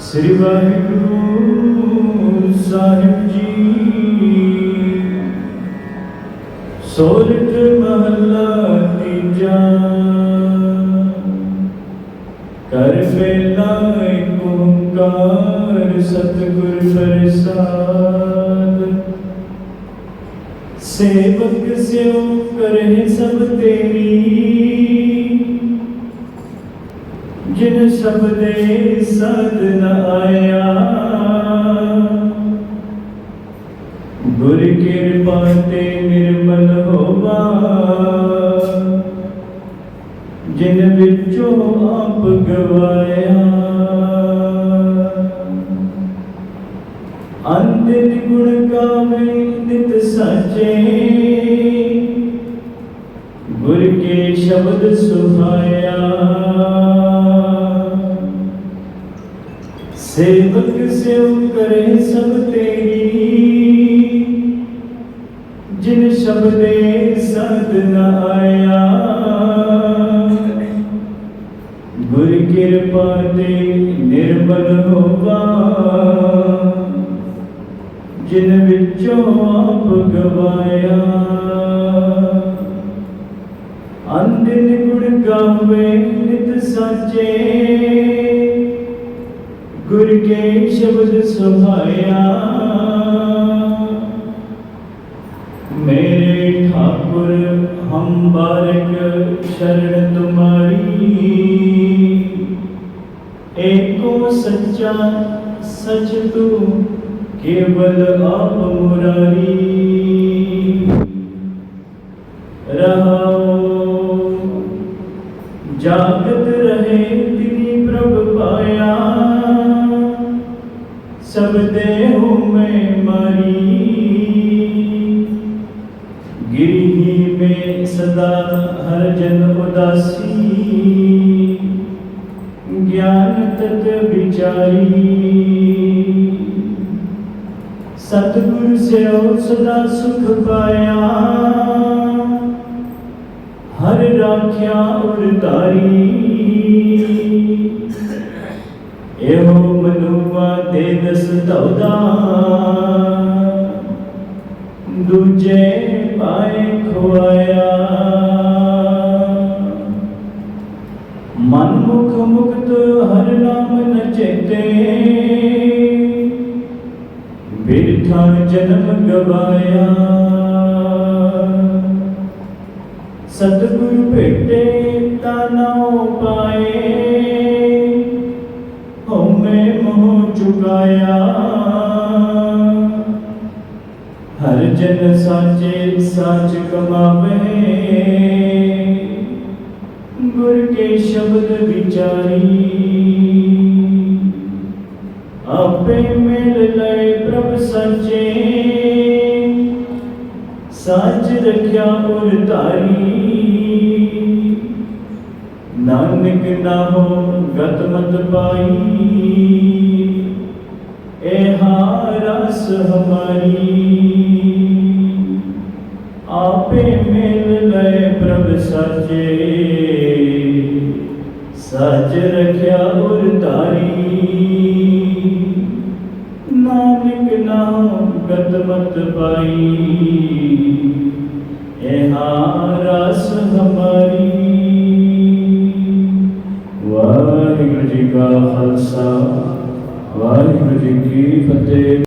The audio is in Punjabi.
ਸ੍ਰੀ ਵਾਹਿਗੁਰੂ ਸਾਹਿਬ ਜੀ। ਸੋਰਠ ਮਹੱਲਾ ਤੀਜਾ। ਕਰ ਵੇਲਾ ਏਕ ਓੰਕਾਰ, ਸਤਿਗੁਰ ਪ੍ਰਸਾਦ। ਸੇਵਕ ਸਿਉ ਕਰੇ ਸਭ ਤੇਰੀ। ਜਿਨ ਸਬਦੇ ਸਦ ਨ ਆਇਆ। ਗੁਰ ਕਿਰਪਾ ਤੇ ਨਿਰਮਲ ਹੋਵਾ। ਜਿਨ ਵਿੱਚੋਂ ਆਪ ਗਵਾਇਆ। ਅੰਤਿ ਗੁਣ ਗਾਵੇ ਨਿਤ ਸਾਚੇ। ਗੁਰ ਕੇ ਸ਼ਬਦ ਸੁਹਾਇਆ। ਸੇਵਕ ਸਿਉ ਕਰੇ ਸਭ ਤੇਰੀ। ਜਿਨ ਸ਼ਬਦੇ ਸਦ ਨ ਆਇਆ। ਗੁਰ ਕਿਰਪਾ ਤੇ ਨਿਰਮਲ ਹੋਵਾ। ਜਿਨ ਵਿੱਚੋਂ ਆਪ ਗਵਾਇਆ। ਕੇ ਸ਼ਬਦ ਸੁਹਾਇਆ ਮੇਰੇ ਠਾਕੁਰ ਹਮ ਬਾਰਕ ਸ਼ਰਨ ਤੁਮਾਰੀ ਏਕੋ ਸੱਚਾ ਸਚ ਤੂੰ ਕੇਵਲ ਆਪ ਮੁਰਾਰੀ ਰਹਾਉ ਜਾਗਤ ਸਭ ਦੇਹੁ ਮੈਂ ਮਾਰੀ। ਗਿਰੀ ਮੇ ਸਦਾ ਹਰ ਜਨ ਉਦਾਸੀ। ਗਿਆਨ ਤਤ ਵਿਚਾਰੀ। ਸਤਿਗੁਰ ਸਿਓ ਸਦਾ ਸੁਖ ਪਾਇਆ। ਹਰ ਰਾਖਿਆ ਉਰਤਾਰੀ ਇਹੋ ਮਨੁਆ ਤੇ ਦਸ ਦੂਜੇ ਪਾਏ ਖੁਆਇਆ ਮਨ ਮੁਖ ਮੁਕਤ ਹਰ ਨਾਮ ਨ ਬਿਰਥਾ ਜਨਮ ਗਵਾਇਆ। ਸਤਿਗੁਰ ਭੇਟੇ ਤਾ ਨਾਉ ਪਾਏ। ਹਉਮੈ ਚੁਕਾਇਆ ਹਰ ਜਨ ਸਾਚੇ ਸਾਚ ਕਮਾਵੇ। ਗੁਰ ਕੇ ਸ਼ਬਦ ਵਿਚਾਰੀ। ਆਪੇ ਮਿਲ ਲੈ ਪ੍ਰਭ ਸੱਚੇ। ਸਾਚ ਰਖਿਆ ਉਰ ਧਾਰੀ। ਨਾਨਕ ਨਾਮੋ ਗਤ ਮਤ ਪਾਈ। ਇਹਾ ਰਸ ਹਮਾਰੀ ਆਪੇ ਮਿਲ ਲੈ ਪ੍ਰਭ ਸਾਚੇ ਸੱਚ ਰਖਿਆ ਉਰ ਧਾਰੀ ਨਾਨਕ ਨਾਮ ਗਤ ਮਤ ਪਾਈ ਇਹਾ ਰਸ ਹਮਾਰੀ